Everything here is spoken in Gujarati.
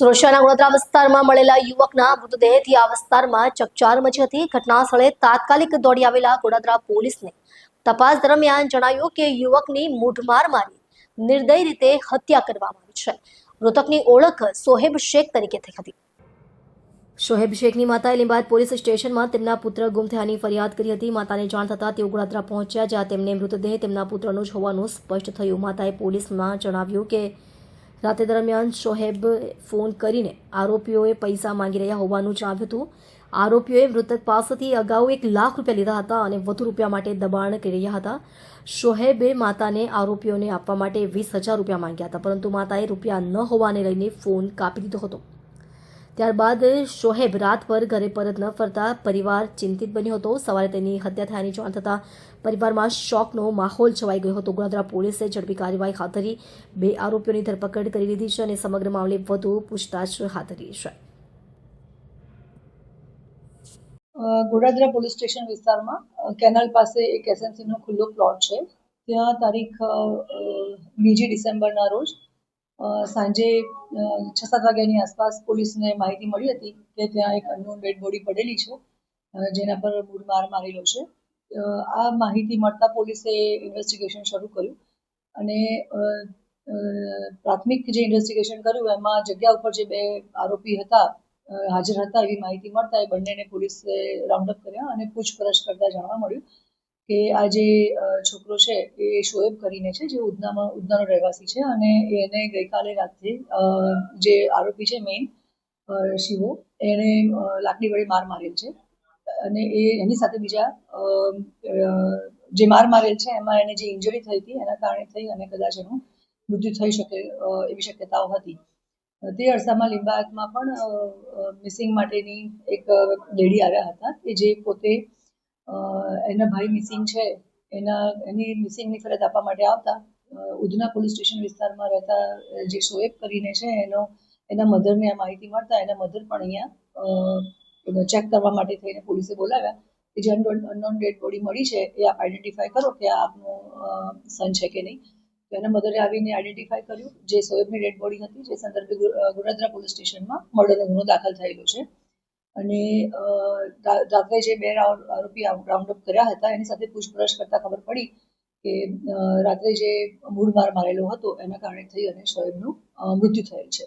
સુરક્ષાના વડોદરા વિસ્તારમાં મળેલા યુવકના મૃતદેહથી આ વિસ્તારમાં ચકચાર મચી હતી. ઘટના સ્થળે તાત્કાલિક દોડી આવેલા ગોડાદરા પોલીસને તપાસ દરમિયાન જણાયું કે યુવકની મૂઢમાર મારી નિર્દય રીતે હત્યા કરવામાં આવી છે. મૃતકની ઓળખ સોહેબ શેખ તરીકે થઈ હતી. શોહેબ શેખની માતાએ લીંબાયત પોલીસ સ્ટેશનમાં તેમના પુત્ર ગુમ થયાની ફરિયાદ કરી હતી. માતાને જાણ થતાં તેઓ ગોડાદરા પહોંચ્યા જ્યાં તેમને મૃતદેહ તેમના પુત્રનો જ હોવાનું સ્પષ્ટ થયું. માતાએ પોલીસમાં જણાવ્યું કે રાતે દરમિયાન શોહેબ ફોન કરીને આરોપીઓએ પૈસા માંગી રહ્યા હોવાનું જણાવ્યું હતું. આરોપીઓએ મૃતક પાસેથી અગાઉ એક લાખ રૂપિયા લીધા હતા અને વધુ રૂપિયા માટે દબાણ કરી રહ્યા હતા. શોહેબે માતાને આરોપીઓને આપવા માટે વીસ હજાર રૂપિયા માંગ્યા હતા, પરંતુ માતાએ રૂપિયા ન હોવાને લઈને ફોન કાપી દીધો હતો. ત્યારબાદ શોહેબ રાતભર ઘરે પરત ન ફરતા પરિવાર ચિંતિત બન્યો હતો. સવારે તેની હત્યા થયાની જાણ થતાં પરિવારમાં શોકનો માહોલ છવાઈ ગયો હતો. ગોધરા પોલીસે ઝડપી કાર્યવાહી હાથ ધરી બે આરોપીઓની ધરપકડ કરી લીધી છે અને સમગ્ર મામલે વધુ પૂછતાછ હાથ ધરી છે ગોડાદરા પોલીસ સ્ટેશન વિસ્તારમાં કેનાલ પાસે એક એસએમસીનો ખુલ્લો પ્લોટ છે. ત્યાં તારીખ બીજી ડિસેમ્બરના રોજ સાંજે છ સાત વાગ્યાની આસપાસ પોલીસને માહિતી મળી હતી કે ત્યાં એક અનનોન ડેડ બોડી પડેલી છે જેના પર મૂળ માર મારેલો છે. આ માહિતી મળતા પોલીસે ઇન્વેસ્ટિગેશન શરૂ કર્યું અને પ્રાથમિક જે ઇન્વેસ્ટિગેશન કર્યું એમાં જગ્યા ઉપર જે બે આરોપી હતા હાજર હતા એવી માહિતી મળતા એ બંનેને પોલીસે રાઉન્ડ અપ કર્યા અને પૂછપરછ કરતા જાણવા મળ્યું. કે આ જે છોકરો છે એ શોએબ કરીને છે, જે ઉધનામાં, ઉધનાનો રહેવાસી છે અને એને ગઈકાલે રાત્રે જે આરોપી છે મેઇન શિવો, એને લાકડી વડે માર મારેલ છે. અને એ, એની સાથે બીજા જે માર મારેલ છે, એમાં એને જે ઇન્જરી થઈ હતી, એના કારણે થઈ અને કદાચ એનું મૃત્યુ થઈ શકે એવી શક્યતાઓ હતી. તે અરસામાં લિંબાયતમાં પણ મિસિંગ માટેની એક લેડી આવ્યા હતા, કે જે પોતે એના ભાઈ મિસિંગ છે. એના, એની મિસિંગની ફરિયાદ આપવા માટે આવતા. ઉધના પોલીસ સ્ટેશન વિસ્તારમાં રહેતા જે શોએબ કરીને છે, એનો, એના મધરને આ માહિતી મળતા એના મધર પણ અહીંયા ચેક કરવા માટે થઈને પોલીસે બોલાવ્યા કે જે અનનોન ડેડ બોડી મળી છે, એ આપ આઈડેન્ટિફાય કરો કે આ આપનો સન છે કે નહીં. તો એના મધરે આવીને આઈડેન્ટિફાય કર્યું. જે સોએબની ડેડ બોડી હતી, જે સંદર્ભે ગુરદ્રા પોલીસ સ્ટેશનમાં મર્ડરનો ગુનો દાખલ થયેલો છે. અને રાત્રે જે બે આરોપી રાઉન્ડ અપ કર્યા હતા, એની સાથે પૂછપરછ કરતા ખબર પડી કે રાત્રે જે મૂળ માર મારેલો હતો, એના કારણે થઈ અને શોએબનું મૃત્યુ થયેલ છે.